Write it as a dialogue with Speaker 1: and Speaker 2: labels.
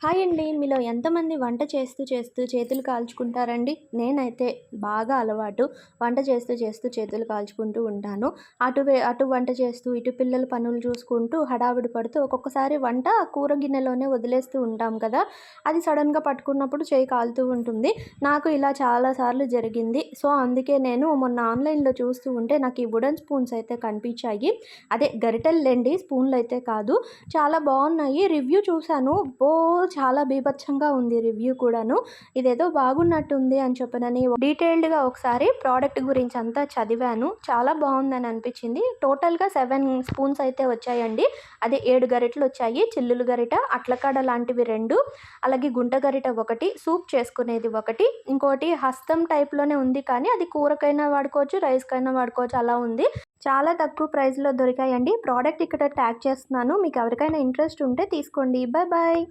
Speaker 1: Hi అండి. మీలో ఎంతమంది వంట చేస్తూ చేస్తూ చేతులు కాల్చుకుంటారండి? నేనైతే బాగా అలవాటు వంట చేస్తూ చేస్తూ చేతులు కాల్చుకుంటూ ఉంటాను. అటు వే అటు వంట చేస్తూ ఇటు పిల్లల పనులు చూసుకుంటూ హడావిడి పడుతూ ఒక్కొక్కసారి వంట కూర గిన్నెలోనే వదిలేస్తూ ఉంటాం కదా. అది సడన్గా పట్టుకున్నప్పుడు చేయి కాలుతూ ఉంటుంది. నాకు ఇలా చాలాసార్లు జరిగింది. సో అందుకే నేను మొన్న ఆన్లైన్లో చూస్తూ ఉంటే నాకు ఈ వుడెన్ స్పూన్స్ అయితే కనిపించాయి. అదే గరిటెల్లేండి స్పూన్లు అయితే కాదు. చాలా బాగున్నాయి రివ్యూ చూశాను. బో చాలా బీభత్సంగా ఉంది రివ్యూ కూడాను. ఇదేదో బాగున్నట్టుంది అని చెప్పనని డీటెయిల్డ్గా ఒకసారి ప్రోడక్ట్ గురించి అంతా చదివాను. చాలా బాగుందని అనిపించింది. టోటల్గా సెవెన్ స్పూన్స్ అయితే వచ్చాయండి. అదే ఏడు గరిటలు వచ్చాయి. చిల్లులు గరిట అట్లకాడ లాంటివి రెండు అలాగే గుంట గరిట ఒకటి సూప్ చేసుకునేది ఒకటి. ఇంకోటి హస్తం టైప్లోనే ఉంది కానీ అది కూరకైనా వాడుకోవచ్చు రైస్కైనా వాడుకోవచ్చు అలా ఉంది. చాలా తక్కువ ప్రైస్లో దొరికాయండి. ప్రోడక్ట్ ఇక్కడ ట్యాగ్ చేస్తున్నాను. మీకు ఎవరికైనా ఇంట్రెస్ట్ ఉంటే తీసుకోండి. Bye bye